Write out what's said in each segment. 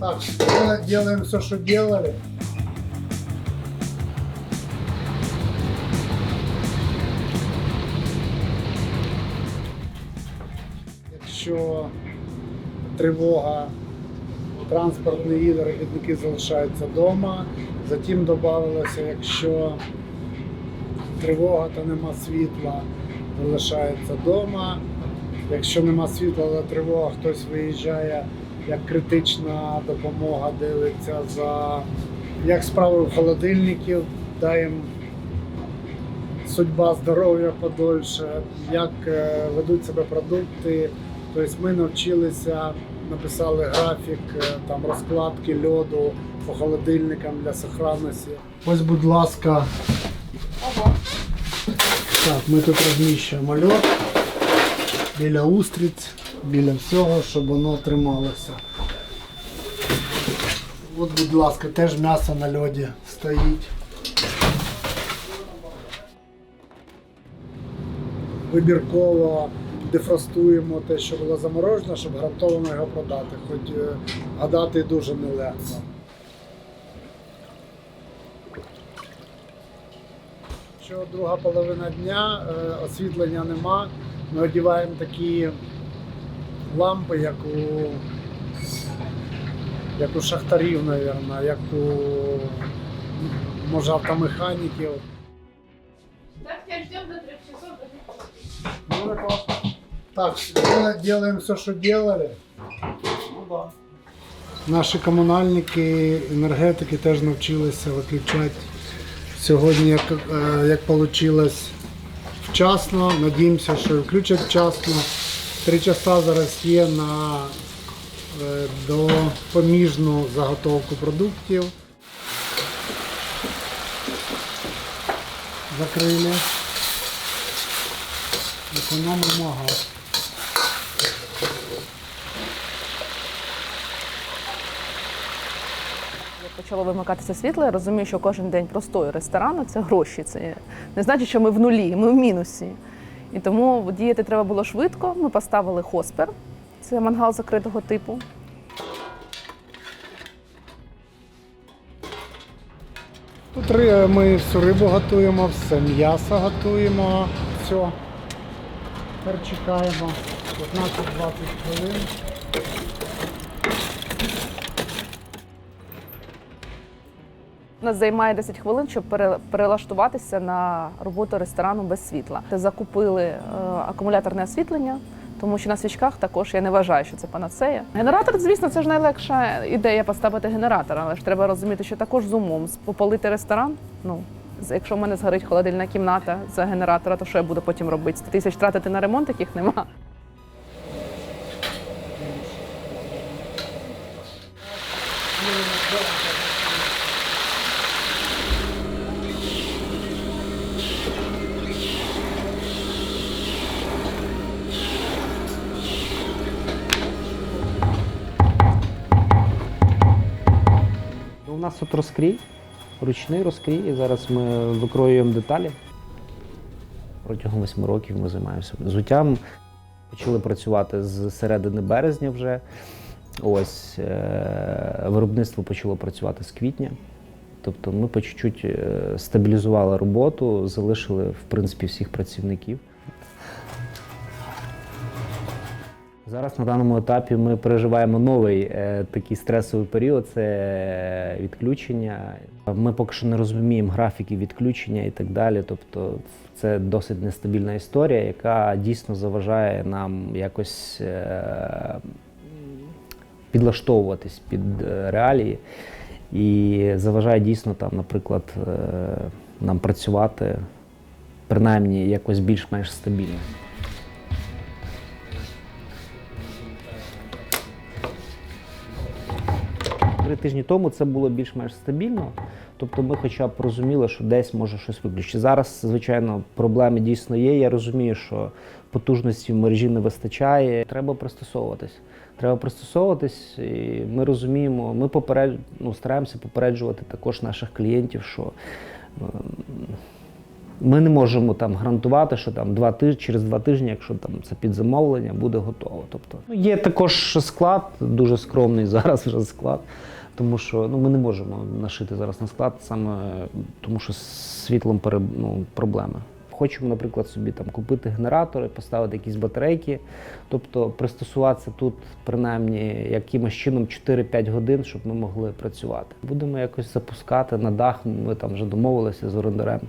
Так, делаем, все, что делали. Якщо тривога, транспорт не їде, робітники залишаються вдома. Затім додавалося, якщо тривога та нема світла, залишається вдома. Якщо нема світла, але тривога, хтось виїжджає як критична допомога, дивиться за як справи холодильників, їм судьба, здоров'я подольше, як е, ведуть себе продукти. Тобто ми навчилися, написали графік е, там розкладки льоду по холодильникам для сохранності. Ось, будь ласка, так, ми тут розміщуємо льод біля устриць, біля всього, щоб воно трималося. От, будь ласка, теж м'ясо на льоді стоїть. Вибірково дефростуємо те, що було заморожено, щоб гарантовано його продати. Хоч е, гадати дуже нелегко. Що друга половина дня, е, освітлення нема. Ми одягаємо такі лампи, як у, як у шахтарів, мабуть, як у може автомеханіків. Так, я ждем до трех часов. Ну, это классно. Так, делаем, все, что делали. Наші комунальники, енергетики теж навчилися виключати сьогодні, як, е, як вийшло вчасно. Надіємося, що включать вчасно. Три часа зараз є на е, допоміжну заготовку продуктів. Закрили. Економимо газ. Почало вимикатися світло, я розумію, що кожен день простою ресторану це гроші. Це не значить, що ми в нулі, ми в мінусі. І тому діяти треба було швидко. Ми поставили хоспер, це мангал закритого типу. Тут ми всю рибу готуємо, все м'ясо готуємо. Все. Тепер чекаємо 15-20 хвилин. Нас займає 10 хвилин, щоб пере- перелаштуватися на роботу ресторану без світла. Закупили е, акумуляторне освітлення, тому що на свічках також я не вважаю, що це панацея. Генератор, звісно, це ж найлегша ідея поставити генератор, але ж треба розуміти, що також з умом попалити ресторан. Ну якщо в мене згорить холодильна кімната за генератора, то що я буду потім робити? 100 тисяч тратити на ремонт, яких нема. У нас тут розкрій, ручний розкрій. І зараз ми викроюємо деталі. Протягом восьми років ми займаємося взуттям. Почали працювати з середини березня вже. Ось е- виробництво почало працювати з квітня. Тобто ми по чуть-чуть е, стабілізували роботу, залишили в принципі всіх працівників. Зараз на даному етапі ми переживаємо новий е, такий стресовий період це відключення. Ми поки що не розуміємо графіки відключення і так далі. Тобто це досить нестабільна історія, яка дійсно заважає нам якось е, підлаштовуватись під е, реалії і заважає дійсно там, наприклад, е, нам працювати принаймні якось більш-менш стабільно. Три тижні тому це було більш-менш стабільно. Тобто ми хоча б розуміли, що десь може щось виключити. Зараз, звичайно, проблеми дійсно є. Я розумію, що потужності в мережі не вистачає. Треба пристосовуватись. Треба пристосовуватись, і ми розуміємо, ми поперед... ну, стараємося попереджувати також наших клієнтів, що Ми не можемо там гарантувати, що там два тижні, через два тижні, якщо там це під замовлення, буде готово. Тобто ну, є також склад, дуже скромний зараз вже склад. Тому що ну, ми не можемо нашити зараз на склад саме тому, що з світлом пере, ну, проблеми. Хочемо, наприклад, собі там купити генератори, поставити якісь батарейки, тобто пристосуватися тут принаймні якимось чином 4-5 годин, щоб ми могли працювати. Будемо якось запускати на дах. Ми там вже домовилися з орендарем.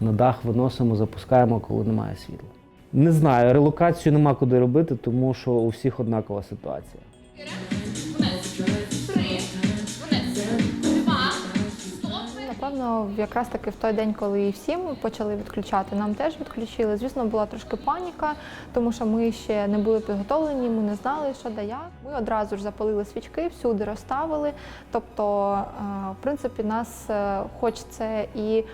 На дах виносимо, запускаємо, коли немає світла. Не знаю, релокацію нема куди робити, тому що у всіх однакова ситуація. Напевно, якраз таки в той день, коли і всім почали відключати, нам теж відключили. Звісно, була трошки паніка, тому що ми ще не були підготовлені, ми не знали, що да як. Ми одразу ж запалили свічки, всюди розставили. Тобто, е, в принципі, нас, е, хоч це і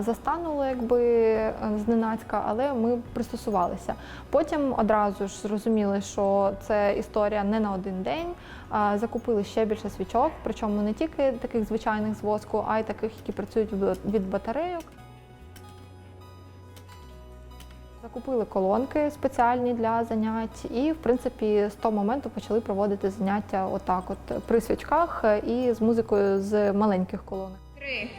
застануло, якби е, зненацька, але ми пристосувалися. Потім одразу ж зрозуміли, що це історія не на один день. Закупили ще більше свічок, причому не тільки таких звичайних з воску, а й таких, які працюють від- батарейок. Закупили колонки спеціальні для занять, і в принципі з того моменту почали проводити заняття отак, от при свічках е, і з музикою з маленьких колонок. Три.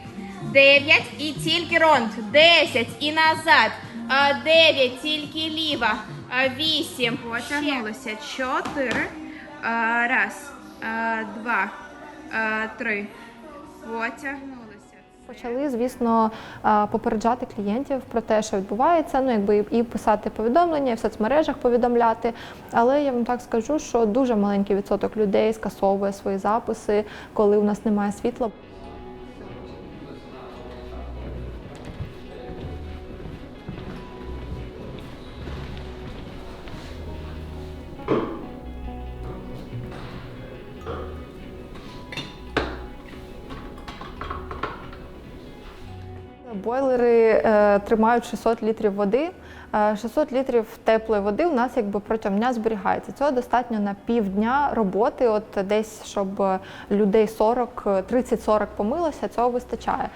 Дев'ять і тільки ронд. Десять і назад. А, Дев'ять, тільки ліва. А, Вісім. Потягнулися. Чотири. Раз. А, Два. Три. Потягнулися. Почали, звісно, попереджати клієнтів про те, що відбувається. Ну, якби і писати повідомлення, і в соцмережах повідомляти. Але я вам так скажу, що дуже маленький відсоток людей скасовує свої записи, коли у нас немає світла. Бойлери е, тримають 600 літрів води. Е, 600 літрів теплої води у нас якби протягом дня зберігається. Цього достатньо на півдня роботи. От десь щоб е, людей 40, е, 30-40 помилося, цього вистачає.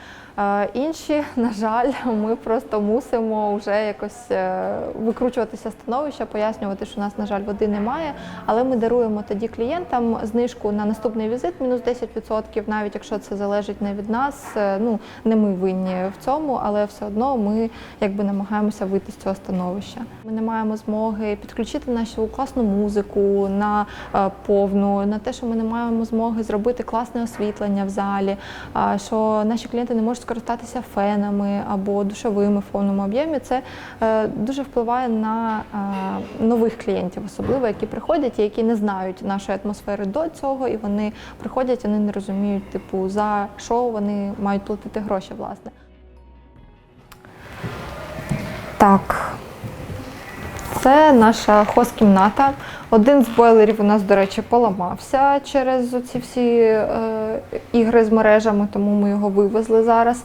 Інші, на жаль, ми просто мусимо вже якось е, викручуватися становища, пояснювати, що у нас, на жаль, води немає. Але ми даруємо тоді клієнтам знижку на наступний візит мінус 10%, навіть якщо це залежить не від нас. Е, Ну не ми винні в цьому, але все одно ми якби намагаємося вийти з цього становища. Ми не маємо змоги підключити нашу класну музику на е, повну, на те, що ми не маємо змоги зробити класне освітлення в залі, що наші клієнти не можуть скористатися фенами або душовими в повному об'ємі. Це е, дуже впливає на е, нових клієнтів, особливо які приходять і які не знають нашої атмосфери до цього, і вони приходять, вони не розуміють, типу, за що вони мають платити гроші, власне. Так. Це наша хост-кімната. Один з бойлерів у нас, до речі, поламався через ці всі е, ігри з мережами, тому ми його вивезли зараз.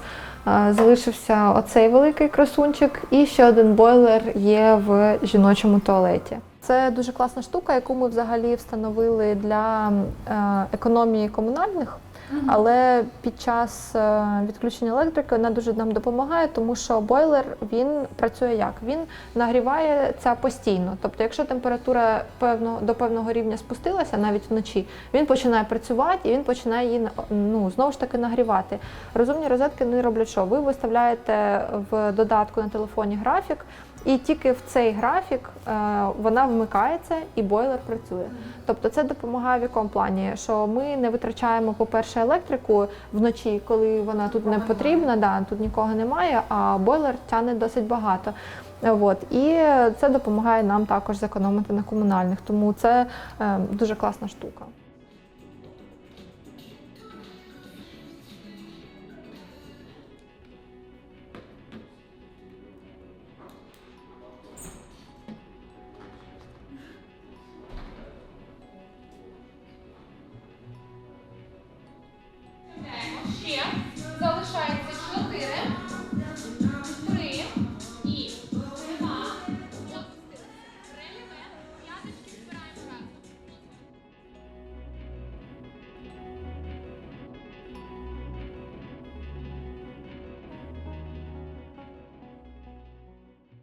Е, залишився оцей великий красунчик, і ще один бойлер є в жіночому туалеті. Це дуже класна штука, яку ми взагалі встановили для е, економії комунальних. Але під час е, відключення електрики вона дуже нам допомагає, тому що бойлер він працює як? Він нагрівається постійно. Тобто, якщо температура певно, до певного рівня спустилася, навіть вночі, він починає працювати і він починає її ну, знову ж таки нагрівати. Розумні розетки вони роблять що? Ви виставляєте в додатку на телефоні графік, і тільки в цей графік е, вона вмикається і бойлер працює. Тобто це допомагає в якому плані, що ми не витрачаємо, по-перше, електрику вночі, коли вона тут не потрібна, да, тут нікого немає, а бойлер тягне досить багато. От. І це допомагає нам також зекономити на комунальних, тому це е, дуже класна штука.